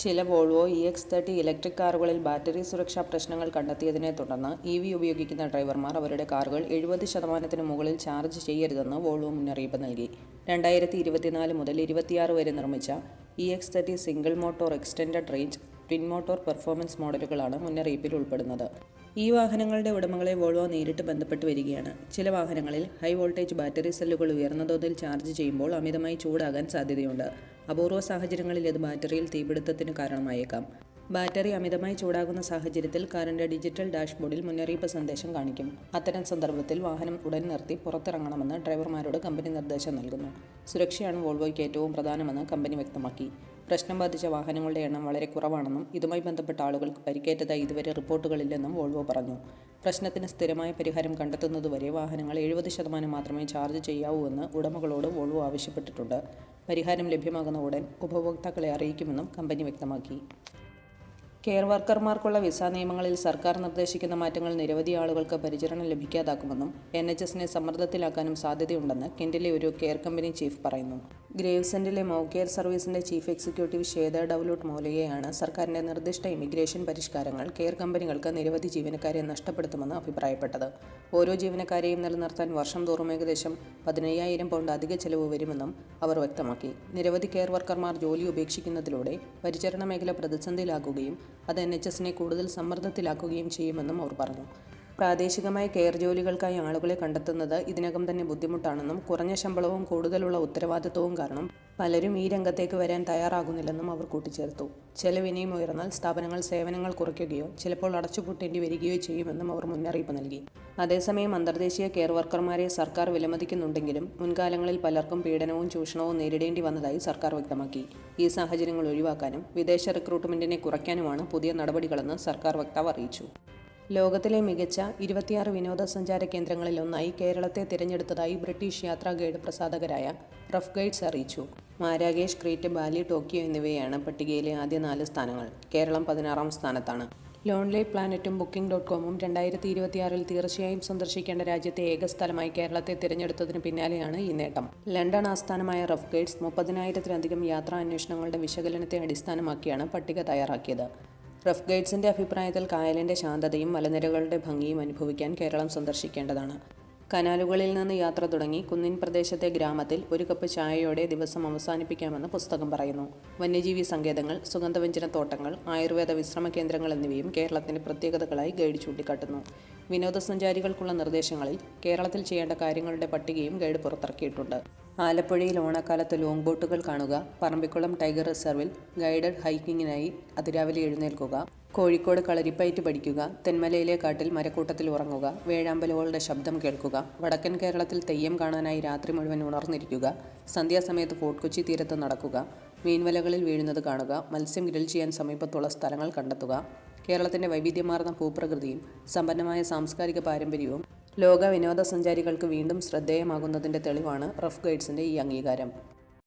ചില Volvo E X thirty electric കാറുകളിൽ battery സുരക്ഷാ പ്രശ്നങ്ങൾ കണ്ടെത്തിയതിനെ തുടർന്ന് ഇ വി ഉപയോഗിക്കുന്ന ഡ്രൈവർമാർ അവരുടെ കാറുകൾ എഴുപത് ശതമാനത്തിന് മുകളിൽ ചാർജ് ചെയ്യരുതെന്ന് വോൾവോ മുന്നറിയിപ്പ് നൽകി. രണ്ടായിരത്തി ഇരുപത്തിനാല് മുതൽ ഇരുപത്തിയാറ് വരെ നിർമ്മിച്ച E X thirty single motor extended range twin motor performance മോഡലുകളാണ് മുന്നറിയിപ്പിൽ ഉൾപ്പെടുന്നത്. ഈ വാഹനങ്ങളുടെ ഉടമകളെ വോൾവോ നേരിട്ട് ബന്ധപ്പെട്ട് വരികയാണ്. ചില വാഹനങ്ങളിൽ ഹൈ വോൾട്ടേജ് ബാറ്ററി സെല്ലുകൾ ഉയർന്ന തോതിൽ ചാർജ് ചെയ്യുമ്പോൾ അമിതമായി ചൂടാകാൻ സാധ്യതയുണ്ട്. അപൂർവ സാഹചര്യങ്ങളിൽ ഇത് ബാറ്ററിയിൽ തീപിടുത്തത്തിന് കാരണമായേക്കാം. ബാറ്ററി അമിതമായി ചൂടാകുന്ന സാഹചര്യത്തിൽ കാറിന്റെ ഡിജിറ്റൽ ഡാഷ്ബോർഡിൽ മുന്നറിയിപ്പ് സന്ദേശം കാണിക്കും. അത്തരം സന്ദർഭത്തിൽ വാഹനം ഉടൻ നിർത്തി പുറത്തിറങ്ങണമെന്ന് ഡ്രൈവർമാരോട് കമ്പനി നിർദ്ദേശം നൽകുന്നു. സുരക്ഷയാണ് വോൾവോയ്ക്ക് ഏറ്റവും പ്രധാനമെന്ന് കമ്പനി വ്യക്തമാക്കി. പ്രശ്നം ബാധിച്ച വാഹനങ്ങളുടെ എണ്ണം വളരെ കുറവാണെന്നും ഇതുമായി ബന്ധപ്പെട്ട ആളുകൾക്ക് പരിക്കേറ്റതായി ഇതുവരെ റിപ്പോർട്ടുകളില്ലെന്നും വോൾവോ പറഞ്ഞു. പ്രശ്നത്തിന് സ്ഥിരമായ പരിഹാരം കണ്ടെത്തുന്നതുവരെ വാഹനങ്ങൾ എഴുപത് ശതമാനം മാത്രമേ ചാർജ് ചെയ്യാവൂ എന്ന് ഉടമകളോട് വോൾവോ ആവശ്യപ്പെട്ടിട്ടുണ്ട്. പരിഹാരം ലഭ്യമാകുന്ന ഉടൻ ഉപഭോക്താക്കളെ അറിയിക്കുമെന്നും കമ്പനി വ്യക്തമാക്കി. കെയർ വർക്കർമാർക്കുള്ള വിസ നിയമങ്ങളിൽ സർക്കാർ നിർദ്ദേശിക്കുന്ന മാറ്റങ്ങൾ നിരവധി ആളുകൾക്ക് പരിചരണം ലഭിക്കാതാക്കുമെന്നും എൻ എച്ച് എസിനെ സമ്മർദ്ദത്തിലാക്കാനും സാധ്യതയുണ്ടെന്ന് കെൻഡിലെ ഒരു കെയർ കമ്പനി ചീഫ് പറയുന്നു. ഗ്രേവ്സെൻഡിലെ മൗകെയർ സർവീസിന്റെ ചീഫ് എക്സിക്യൂട്ടീവ് ശ്വേത ഡൗലോട്ട് മൗലികയാണ്. സർക്കാരിന്റെ നിർദ്ദിഷ്ട ഇമിഗ്രേഷൻ പരിഷ്കാരങ്ങൾ കെയർ കമ്പനികൾക്ക് നിരവധി ജീവനക്കാരെ നഷ്ടപ്പെടുത്തുമെന്ന് അഭിപ്രായപ്പെട്ടത്. ഓരോ ജീവനക്കാരെയും നിലനിർത്താൻ വർഷം തോറും ഏകദേശം പതിനയ്യായിരം പൗണ്ട് അധിക ചെലവ് വരുമെന്നും അവർ വ്യക്തമാക്കി. നിരവധി കെയർ വർക്കർമാർ ജോലി ഉപേക്ഷിക്കുന്നതിലൂടെ പരിചരണ മേഖല പ്രതിസന്ധിയിലാക്കുകയും അത് എൻ എച്ച് എസിനെ കൂടുതൽ സമ്മർദ്ദത്തിലാക്കുകയും ചെയ്യുമെന്നും അവർ പറഞ്ഞു. പ്രാദേശികമായ കെയർ ജോലികൾക്കായി ആളുകളെ കണ്ടെത്തുന്നത് ഇതിനകം തന്നെ ബുദ്ധിമുട്ടാണെന്നും കുറഞ്ഞ ശമ്പളവും കൂടുതലുള്ള ഉത്തരവാദിത്വവും കാരണം പലരും ഈ രംഗത്തേക്ക് വരാൻ തയ്യാറാകുന്നില്ലെന്നും അവർ കൂട്ടിച്ചേർത്തു. ചെലവിനെയും ഉയർന്നാൽ സ്ഥാപനങ്ങൾ സേവനങ്ങൾ കുറയ്ക്കുകയോ ചിലപ്പോൾ അടച്ചുപൂട്ടേണ്ടി വരികയോ ചെയ്യുമെന്നും അവർ മുന്നറിയിപ്പ് നൽകി. അതേസമയം അന്തർദേശീയ കെയർ വർക്കർമാരെ സർക്കാർ വിലമതിക്കുന്നുണ്ടെങ്കിലും മുൻകാലങ്ങളിൽ പലർക്കും പീഡനവും ചൂഷണവും നേരിടേണ്ടി വന്നതായി സർക്കാർ വ്യക്തമാക്കി. ഈ സാഹചര്യങ്ങൾ ഒഴിവാക്കാനും വിദേശ റിക്രൂട്ട്മെന്റിനെ കുറയ്ക്കാനുമാണ് പുതിയ നടപടികളെന്ന് സർക്കാർ വക്താവ് അറിയിച്ചു. ലോകത്തിലെ മികച്ച ഇരുപത്തിയാറ് വിനോദസഞ്ചാര കേന്ദ്രങ്ങളിൽ ഒന്നായി കേരളത്തെ തിരഞ്ഞെടുത്തതായി ബ്രിട്ടീഷ് യാത്രാ ഗൈഡ് പ്രസാധകരായ റഫ് ഗൈഡ്സ് അറിയിച്ചു. മാരാഗേഷ് ക്രീറ്റ് ബാലി ടോക്കിയോ എന്നിവയാണ് പട്ടികയിലെ ആദ്യ നാല് സ്ഥാനങ്ങൾ. കേരളം പതിനാറാം സ്ഥാനത്താണ്. ലോൺലി പ്ലാനറ്റും ബുക്കിംഗ് ഡോട്ട് കോമും രണ്ടായിരത്തി ഇരുപത്തിയാറിൽ തീർച്ചയായും സന്ദർശിക്കേണ്ട രാജ്യത്തെ ഏക സ്ഥലമായി കേരളത്തെ തിരഞ്ഞെടുത്തതിന് പിന്നാലെയാണ് ഈ നേട്ടം. ലണ്ടൻ ആസ്ഥാനമായ റഫ് ഗൈഡ്സ് മുപ്പതിനായിരത്തിലധികം യാത്രാ അന്വേഷണങ്ങളുടെ വിശകലനത്തെ അടിസ്ഥാനമാക്കിയാണ് പട്ടിക തയ്യാറാക്കിയത്. റഫ് ഗൈഡ്സിന്റെ അഭിപ്രായത്തിൽ കായലിന്റെ ശാന്തതയും മലനിരകളുടെ ഭംഗിയും അനുഭവിക്കാൻ കേരളം സന്ദർശിക്കേണ്ടതാണ്. കനാലുകളിൽ നിന്ന് യാത്ര തുടങ്ങി കുന്നിൻ പ്രദേശത്തെ ഗ്രാമത്തിൽ ഒരു കപ്പ് ചായയോടെ ദിവസം അവസാനിപ്പിക്കാമെന്ന് പുസ്തകം പറയുന്നു. വന്യജീവി സങ്കേതങ്ങൾ സുഗന്ധവ്യഞ്ജന തോട്ടങ്ങൾ ആയുർവേദ വിശ്രമ കേന്ദ്രങ്ങൾ എന്നിവയും കേരളത്തിന്റെ പ്രത്യേകതകളായി ഗൈഡ് ചൂണ്ടിക്കാട്ടുന്നു. വിനോദസഞ്ചാരികൾക്കുള്ള നിർദ്ദേശങ്ങളിൽ കേരളത്തിൽ ചെയ്യേണ്ട കാര്യങ്ങളുടെ പട്ടികയും ഗൈഡ് പുറത്തിറക്കിയിട്ടുണ്ട്. ആലപ്പുഴയിൽ ഓണക്കാലത്ത് ലോങ് ബോട്ടുകൾ കാണുക പറമ്പിക്കുളം ടൈഗർ റിസർവിൽ ഗൈഡഡ് ഹൈക്കിങ്ങിനായി അതിരാവിലെ എഴുന്നേൽക്കുക കോഴിക്കോട് കളരിപ്പയറ്റ് പഠിക്കുക തെന്മലയിലെ കാട്ടിൽ മരക്കൂട്ടത്തിൽ ഉറങ്ങുക വേഴാമ്പലുകളുടെ ശബ്ദം കേൾക്കുക വടക്കൻ കേരളത്തിൽ തെയ്യം കാണാനായി രാത്രി മുഴുവൻ ഉണർന്നിരിക്കുക സന്ധ്യാസമയത്ത് ഫോർട്ട് കൊച്ചി തീരത്ത് നടക്കുക മീൻവലകളിൽ വീഴുന്നത് കാണുക മത്സ്യം ഗ്രിൽ ചെയ്യാൻ സമീപത്തുള്ള സ്ഥലങ്ങൾ കണ്ടെത്തുക കേരളത്തിന്റെ വൈവിധ്യമാർന്ന ഭൂപ്രകൃതിയും സമ്പന്നമായ സാംസ്കാരിക പാരമ്പര്യവും ലോക വിനോദസഞ്ചാരികൾക്ക് വീണ്ടും ശ്രദ്ധേയമാകുന്നതിന്റെ തെളിവാണ് റഫ് ഗൈഡ്സിന്റെ ഈ അംഗീകാരം.